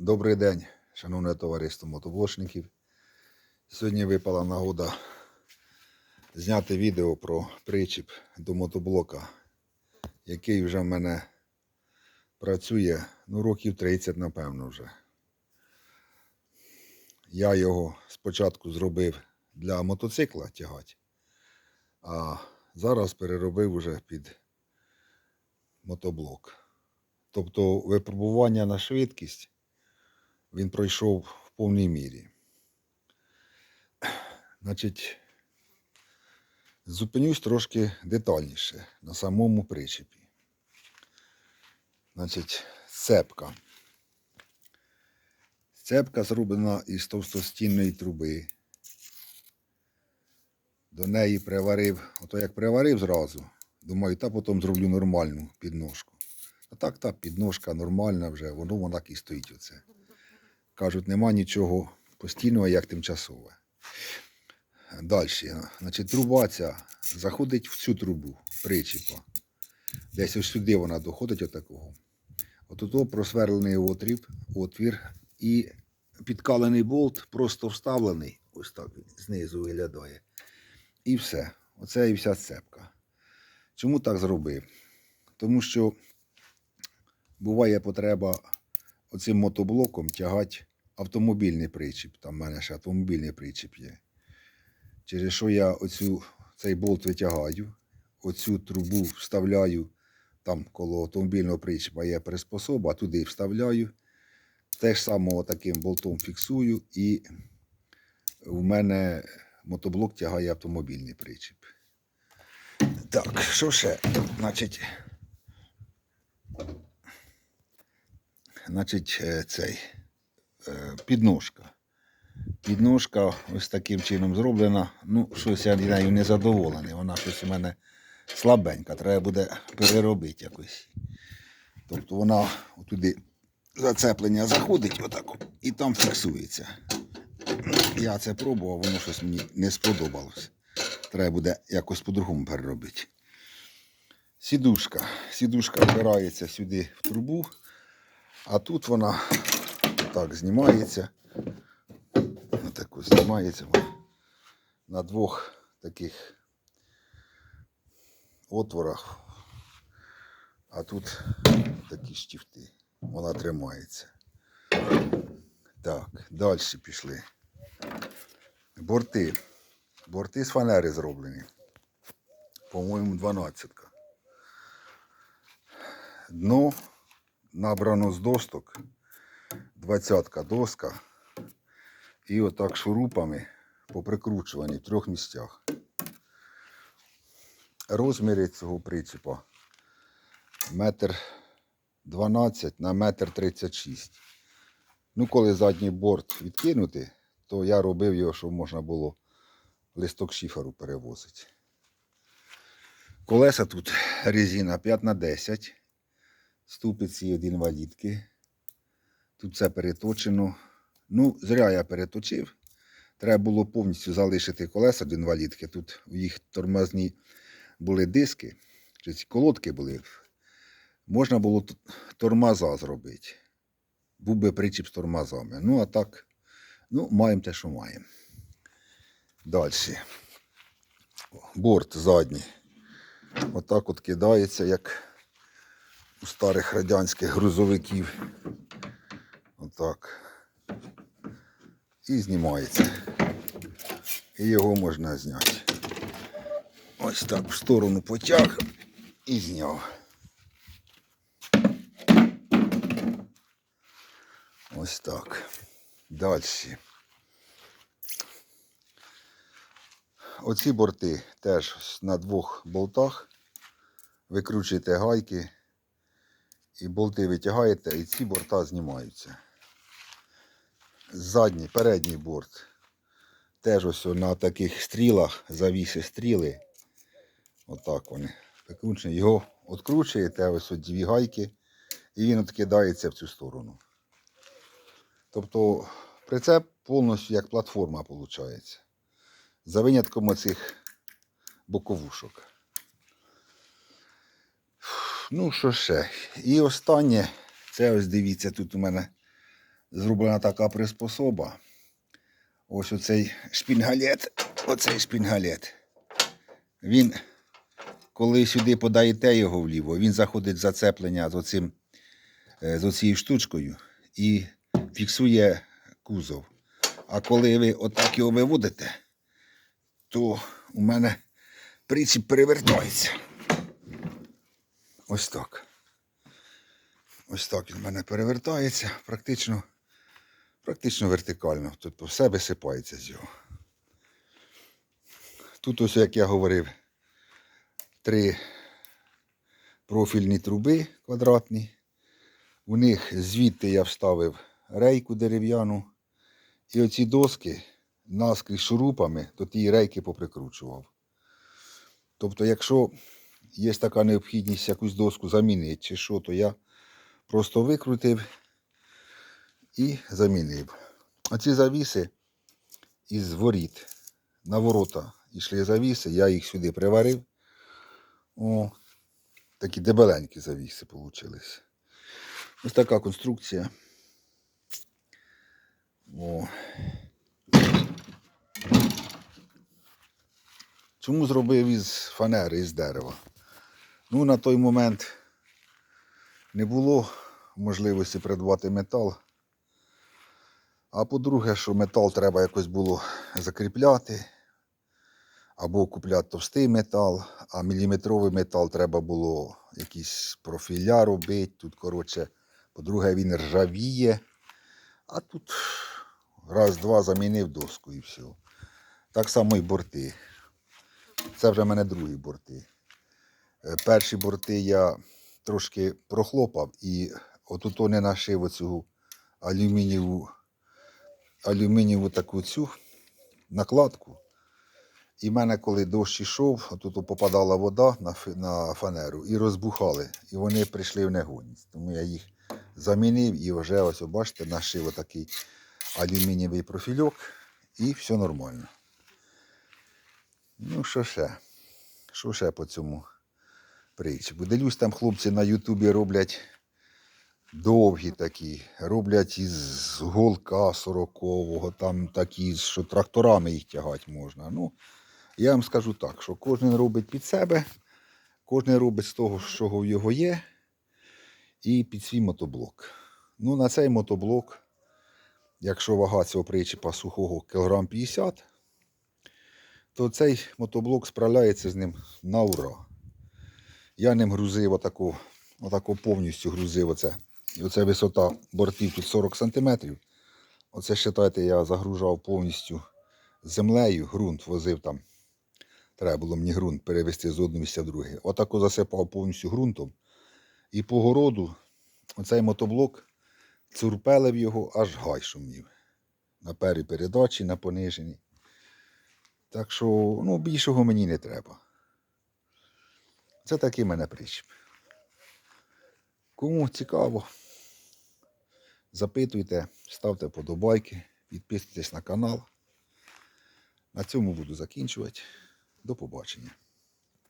Добрий день, шановне товариство мотоблочників. Сьогодні випала нагода зняти відео про причіп до мотоблока, який вже в мене працює ну, років 30, напевно, вже. Я його спочатку зробив для мотоцикла тягати, а зараз переробив уже під мотоблок. Тобто випробування на швидкість він пройшов в повній мірі. Значить, зупинюсь трошки детальніше на самому причепі. Значить, цепка. Цепка зроблена із товстостінної труби. До неї приварив, ото як приварив зразу, думаю, та потім зроблю нормальну підножку. А так, та підножка нормальна вже, воно вона і стоїть оце. Кажуть, нема нічого постійного, як тимчасове. Далі. Значить, труба ця заходить в цю трубу причіпа. Десь ось сюди вона доходить отакого. От просверлений отвір, отвір і підкалений болт просто вставлений. Ось так він знизу виглядає. І все. Оце і вся цепка. Чому так зробив? Тому що буває потреба оцим мотоблоком тягати автомобільний причіп. Там в мене ще автомобільний причіп є. Через що я оцю, цей болт витягаю, оцю трубу вставляю, там коло автомобільного причіпа є приспособа, туди вставляю. Теж само таким болтом фіксую, і в мене мотоблок тягає автомобільний причіп. Так, що ще? Значить, значить, е, цей е, підножка. Підножка ось таким чином зроблена. Ну, щось я нею не задоволений. Вона щось у мене слабенька, треба буде переробити якось. Тобто вона туди зацеплення заходить отак і там фіксується. Я це пробував, воно щось мені не сподобалось. Треба буде якось по-другому переробити. Сідушка. Сідушка вбирається сюди в трубу, а тут вона так знімається. Отак ось знімається вона на двох таких отворах. А тут такі штифти. Вона тримається. Так, далі пішли. Борти. Борти з фанери зроблені. По-моєму, 12. Дно набрано з досток. 20 доска. І отак шурупами поприкручувані в трьох місцях. Розміри цього прицепа метр 12 на метр 36. Ну, коли задній борт відкинути, то я робив його, щоб можна було листок шиферу перевозити. Колеса тут резина 5 на 10 ступиці від інвалідки. Тут все переточено. Ну, зря я переточив. Треба було повністю залишити колеса до інвалідки. Тут у їх тормозні були диски, чи ці колодки були. Можна було тормоза зробити. Був би причіп з тормозами. Ну, а так, ну, маємо те, що маємо. Далі. Борт задній. Отак от кидається, як у старих радянських грузовиків. Отак. І знімається. І його можна зняти. Ось так в сторону потяг і зняв. Ось так. Далі. Оці борти теж на двох болтах. Викручуєте гайки і болти витягаєте, і ці борта знімаються. Задній, передній борт. Теж ось на таких стрілах, завіси стріли. Отак вони. Викручені. Його відкручуєте, ось от дві гайки, і він відкидається в цю сторону. Тобто прицеп повністю як платформа виходить. За винятком оцих боковушок. Ну, що ще? І останнє, це ось дивіться, тут у мене зроблена така приспособа. Ось оцей шпінгалет, оцей шпінгалет. Він, коли сюди подаєте його вліво, він заходить в зацеплення з, оцим, е, з оцією штучкою і фіксує кузов. А коли ви отак його виводите, то у мене причіп перевертається. Ось так. Ось так він в мене перевертається практично, практично вертикально. Тобто все висипається з його. Тут ось, як я говорив, три профільні труби квадратні. У них звідти я вставив рейку дерев'яну. І оці доски наскрізь шурупами до тієї рейки поприкручував. Тобто, якщо є така необхідність якусь доску замінити чи що, то я просто викрутив і замінив. А ці завіси із воріт на ворота йшли завіси, я їх сюди приварив. О, такі дебеленькі завіси вийшли. Ось така конструкція. О. Чому зробив із фанери, із дерева? Ну, на той момент не було можливості придбати метал. А по-друге, що метал треба якось було закріпляти, або купляти товстий метал, а міліметровий метал треба було якісь профіля робити. Тут, коротше, по-друге, він ржавіє. А тут раз-два замінив доску і все. Так само і борти. Це вже в мене другі борти. Е, Перші борти я трошки прохлопав і отут не нашив оцю алюмінієву, алюмінієву таку цю накладку. І в мене, коли дощ йшов, тут попадала вода на, на фанеру і розбухали. І вони прийшли в негодність. Тому я їх замінив і вже ось, бачите, нашив отакий алюмінієвий профільок і все нормально. Ну, що ще? Що ще по цьому притчику? Делюсь там хлопці на Ютубі роблять довгі такі, роблять із голка 40-го, там такі, що тракторами їх тягати можна. Ну, я вам скажу так, що кожен робить під себе, кожен робить з того, що в його є, і під свій мотоблок. Ну, на цей мотоблок, якщо вага цього причіпа сухого кілограм 50, то цей мотоблок справляється з ним на ура. Я ним грузив отаку, отаку повністю грузив оце. І оце висота бортів тут 40 см. Оце, вважайте, я загружав повністю землею, ґрунт возив там. Треба було мені ґрунт перевезти з одного місця в друге. Отако засипав повністю ґрунтом. І по городу оцей мотоблок цурпелив його, аж гай шумів. На першій передачі, на пониженій. Так що, ну, більшого мені не треба. Це такий мене причіп. Кому цікаво, запитуйте, ставте подобайки, підписуйтесь на канал. На цьому буду закінчувати. До побачення.